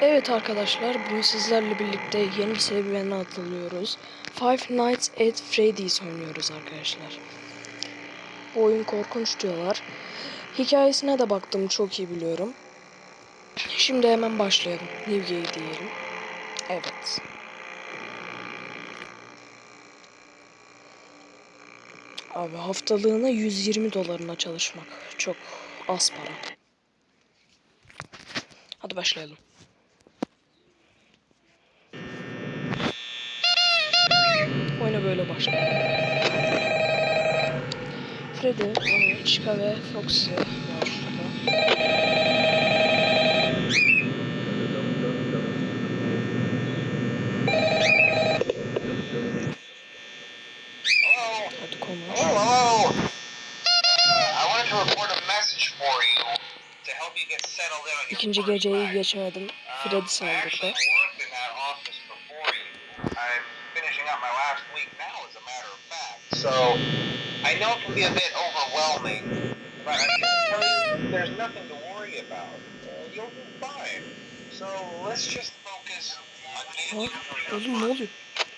Evet arkadaşlar, bugün sizlerle birlikte yeni bir serüvene atılıyoruz. Five Nights at Freddy's oynuyoruz arkadaşlar. Bu oyun korkunç diyorlar. Hikayesine de baktım, çok iyi biliyorum. Şimdi hemen başlayalım. New Game diyelim. Evet. Abi haftalığına 120 dolarına çalışmak. Çok az para. Hadi başlayalım. Böyle başlayalım. Freddy, Chica ve Foxy var şurada. Hadi konuş. Hello, hello. Uh, I wanted my last week now, as a matter of fact. So, I know it can be a bit overwhelming, but I can tell you there's nothing to worry about. Uh, you'll be fine. So, let's just focus on you through your Oğlum ne oluyor?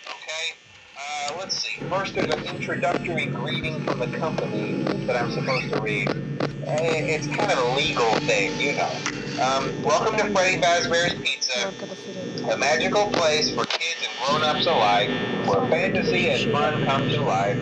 Okay. Uh, let's see. First, there's an introductory greeting from the company that I'm supposed to read. Eh, It's kind of a legal thing, you know. Um, welcome to Freddy Fazbear's Pizza, Freddy. a magical place for kids and grown-ups alike, where fantasy and fun come to life.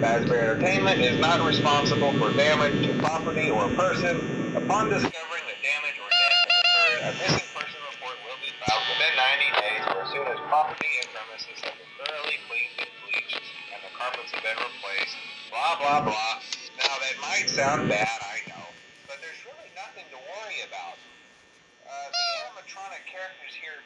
Fazbear Entertainment is not responsible for damage to property or person. Upon discovering that damage or death has occurred, a missing person report will be filed within 90 days or as soon as property and premises have been thoroughly cleaned and bleached and the carpets have been replaced. Blah, blah, blah. Now, that might sound bad, I know, but there's really nothing to worry about. Uh, the animatronic characters here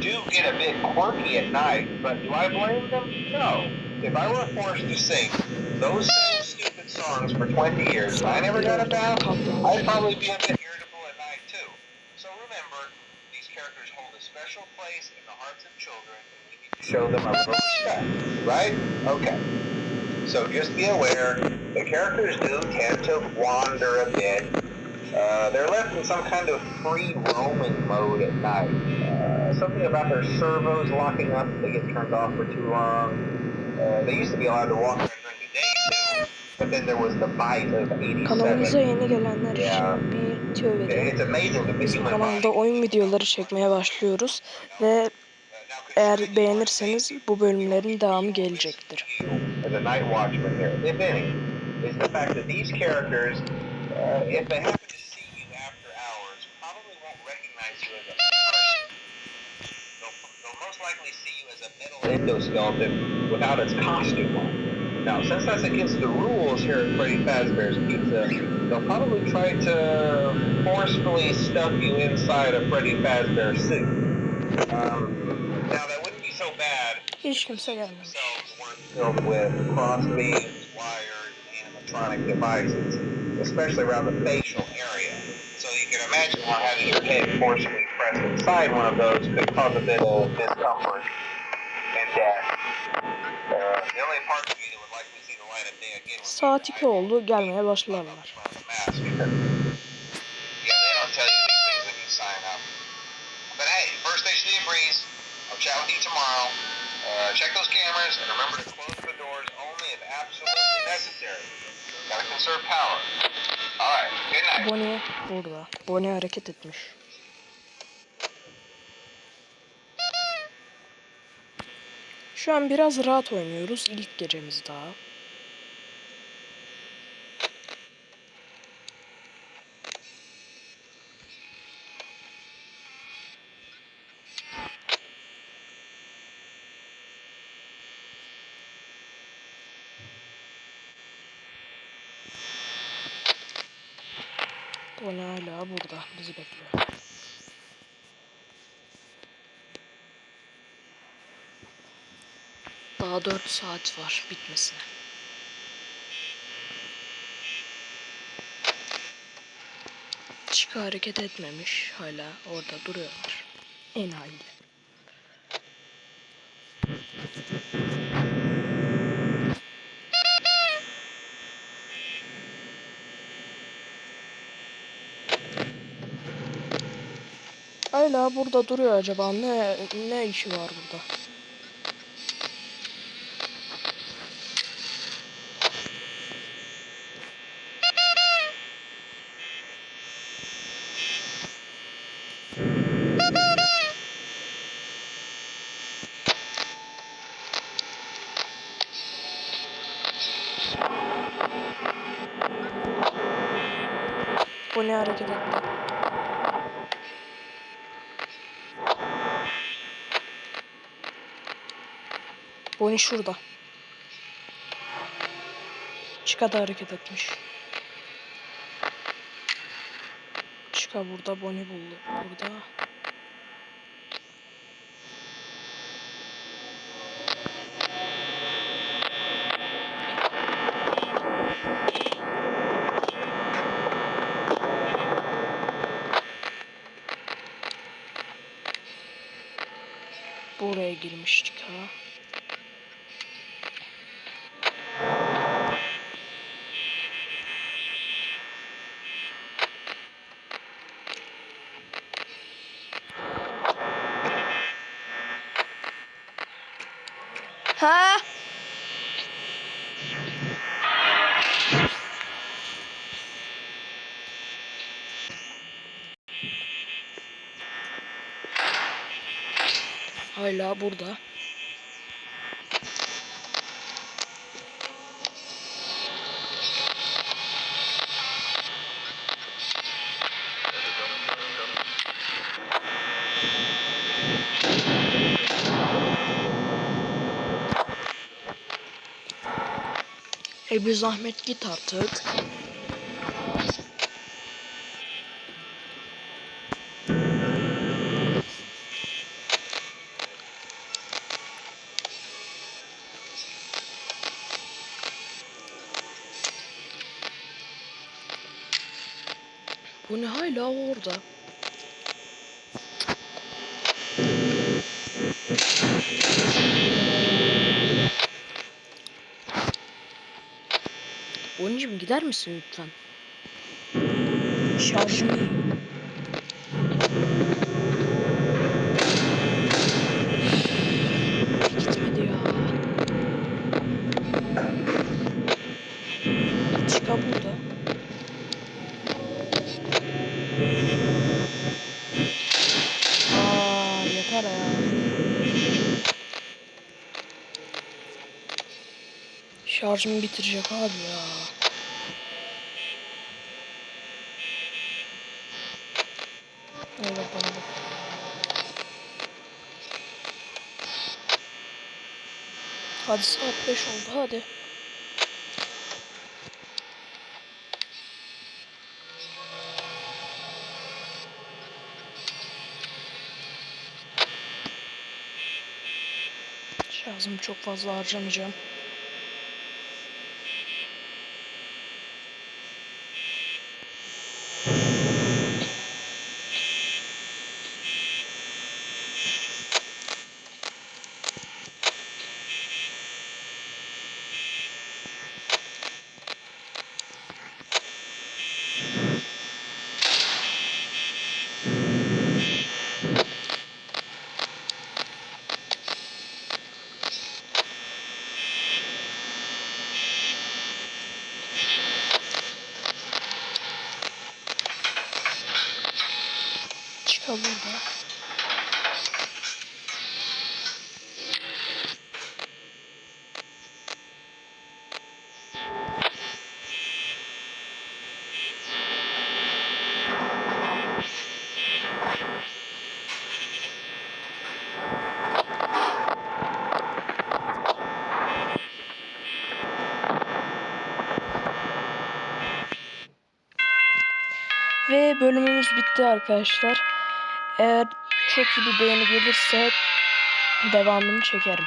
do get a bit quirky at night, but do I blame them? No. If I were forced to sing those same stupid songs for 20 years I never got a bath, I'd probably be a bit irritable at night too. So remember, these characters hold a special place in the hearts of children and we need to show them a little respect, right? Okay. So just be aware, the characters do tend to wander a bit. Uh, they're left in some kind of free roaming mode at night. Uh, something about their servos locking up they get turned off for too long. Uh, they used to be allowed to walk during the day too, but then there was the bite of 87. Kanalımıza yeni gelenler için bir tüyo vereyim. Kanalda oyun videoları çekmeye başlıyoruz ve eğer beğenirseniz bu bölümlerin devamı gelecektir. as a night watchman here, if any, is the fact that these characters, uh, if they happen you endoskeleton without its costume on. Now, since that's against the rules here at Freddy Fazbear's Pizza, they'll probably try to forcefully stuff you inside a Freddy Fazbear suit. Um, now, that wouldn't be so bad kimse gelmemiş. themselves weren't filled with cross beams, wires, and animatronic devices, especially around the facial area. So you can imagine how having your head forcibly pressed inside one of those could cause a bit of discomfort Saat the 2 oldu, gelmeye başladılar. Yeah, they don't tell you Şu an biraz rahat oynuyoruz. İlk gecemiz daha. Bonnie hala burada. Bizi bekliyor. Daha 4 saat var bitmesine. Chica hareket etmemiş. Hala orada duruyorlar. Enayiler. Ay hala burada duruyor acaba? Ne ne işi var burada? Bu ne hareket etti? Bonnie şurada. Chica da hareket etmiş. Chica burada, Bonnie buldu. Burada. Buraya girmiş Chica. Ha? Hala burada. E bir zahmet git artık. Bu ne hala orada? Bonnicim gider misin lütfen? Şarjım iyi. Gitmedi ya. Çıka burada. Aa yeter ya. Şarjımı bitirecek abi ya. Öyle bana bak. Hadi saat 5 oldu hadi. Şarjımı çok fazla harcamayacağım. Çıka burada. Ve bölümümüz bitti arkadaşlar. Eğer çok iyi bir beğeni gelirse devamını çekerim.